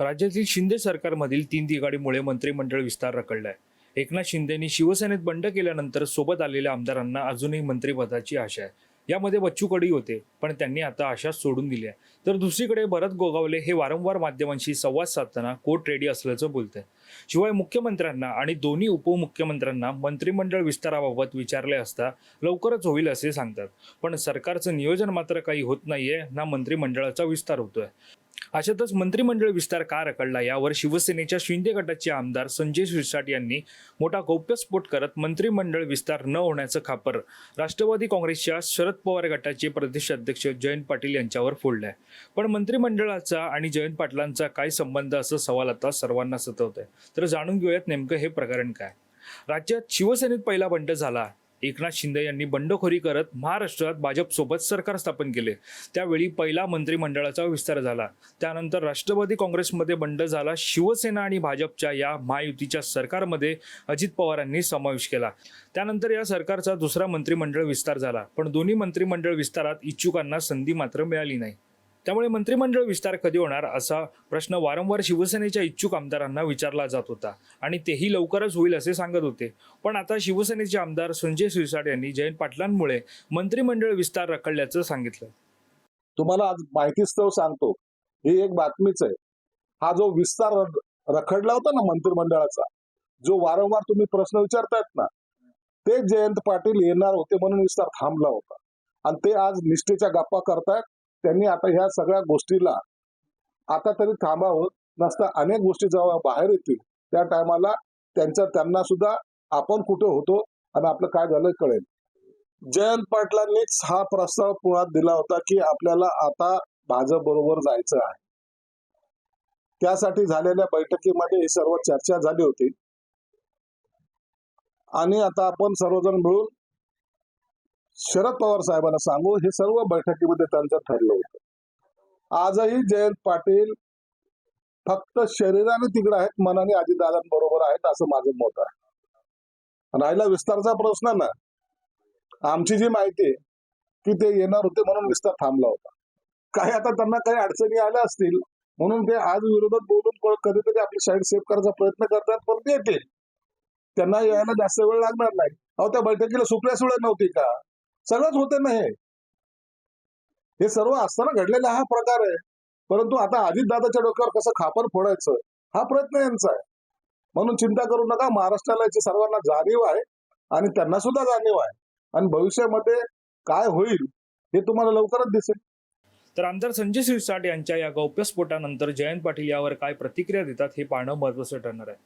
राज्यातील शिंदे सरकारमधील तीन दिघाडीमुळे मंत्रिमंडळ विस्तार रखडलाय. एकनाथ शिंदेनी शिवसेनेत बंड केल्यानंतर सोबत आलेल्या आमदारांना अजूनही मंत्रिपदाची आशा आहे. यामध्ये बच्चू कडू होते. पण त्यांनी आता आशा सोडून दिली आहे. तर दुसरीकडे भरत गोगावले हे वारंवार माध्यमांशी संवाद साधताना कोर्ट रेडी असल्याचं बोलत आहे शिवाय मुख्यमंत्र्यांना आणि दोन्ही उपमुख्यमंत्र्यांना मंत्रिमंडळ विस्ताराबाबत विचारले असता लवकरच होईल असे सांगतात. पण सरकारचं नियोजन मात्र काही होत नाहीये ना मंत्रिमंडळाचा विस्तार होतोय. अशातच मंत्रिमंडळ विस्तार का रखडला यावर शिवसेनेच्या शिंदे गटाचे आमदार संजय शिरसाट यांनी मोठा गौप्यस्फोट करत मंत्रिमंडळ विस्तार न होण्याचं खापर. राष्ट्रवादी काँग्रेसच्या शरद पवार गटाचे प्रदेश अध्यक्ष जयंत पाटील यांच्यावर फोडलंय. पण मंत्रिमंडळाचा आणि जयंत पाटलांचा काय संबंध असं सवाल आता सर्वांना सतवत आहे तर जाणून घेऊयात नेमकं हे प्रकरण काय? राज्यात शिवसेनेत पहिला बंड झाला. एकनाथ शिंदे यांनी बंडखोरी करत महाराष्ट्रात भाजपसोबत सरकार स्थापन केले. त्यावेळी पहिला मंत्रिमंडळाचा विस्तार झाला. त्यानंतर राष्ट्रवादी काँग्रेसमध्ये बंड झाला. शिवसेना आणि भाजपच्या या महायुतीच्या सरकारमध्ये अजित पवारांनी समावेश केला. त्यानंतर या सरकारचा दुसरा मंत्रिमंडळ विस्तार झाला. पण दोन्ही मंत्रिमंडळ विस्तारात इच्छुकांना संधी मात्र मिळाली नाही. त्यामुळे मंत्रिमंडळ विस्तार कधी होणार असा प्रश्न वारंवार शिवसेनेच्या इच्छुक आमदारांना विचारला जात होता. आणि तेही लवकरच होईल असे सांगत होते. पण आता शिवसेनेचे आमदार संजय सिरसाट यांनी जयंत पाटलांमुळे मंत्रिमंडळ विस्तार रखडल्याचं सांगितलं. तुम्हाला आज माहितीस्तव सांगतो. ही एक बातमीच आहे. हा जो विस्तार रखडला होता ना मंत्रिमंडळाचा जो वारंवार तुम्ही प्रश्न विचारतायत ना ते जयंत पाटील येणार होते म्हणून विस्तार थांबला होता. आणि ते आज निष्ठेच्या गप्पा करतायत. त्यांनी आता ह्या सगळ्या गोष्टीला आता तरी थांबावं. नसता अनेक गोष्टी जेव्हा बाहेर येतील त्या टायमाला त्यांच्या त्यांना सुद्धा आपण कुठे होतो आणि आपलं काय झालं कळेल. जयंत पाटलांनीच हा प्रस्ताव पुण्यात दिला होता की आपल्याला आता भाजप बरोबर जायचं आहे. त्यासाठी झालेल्या बैठकीमध्ये ही सर्व चर्चा झाली होती. आणि आता आपण सर्वजण मिळून शरद पवार साहेबांना सांगू हे सर्व बैठकीमध्ये त्यांचं ठरलं होतं. आजही जयंत पाटील फक्त शरीराने तिकडे आहेत मनाने अजितदादांबरोबर आहेत असं माझं मत आहे. राहिला विस्तारचा प्रश्न ना. आमची जी माहिती आहे की ते येणार होते म्हणून विस्तार थांबला होता. काही आता त्यांना काही अडचणी आल्या असतील म्हणून ते आज विरोधात बोलून कधीतरी आपली साईड सेव्ह करायचा प्रयत्न करतात पण ते येतील. त्यांना यायला जास्त वेळ लागणार नाही. अहो त्या बैठकीला सुप्रिया सुळे नव्हती का? सगळंच होते ना हे. हे सर्व असताना घडलेला हा प्रकार आहे. परंतु आता अजितदादाच्या डोक्यावर कसं खापर फोडायचं हा प्रयत्न यांचा आहे. म्हणून चिंता करू नका महाराष्ट्राला याची सर्वांना जाणीव आहे आणि त्यांना सुद्धा जाणीव आहे. आणि भविष्यामध्ये काय होईल हे तुम्हाला लवकरच दिसेल. तर आमदार संजय सिरसाट यांच्या या गौप्यस्फोटानंतर जयंत पाटील यावर काय प्रतिक्रिया देतात हे पाहणं महत्त्वाचं ठरणार आहे.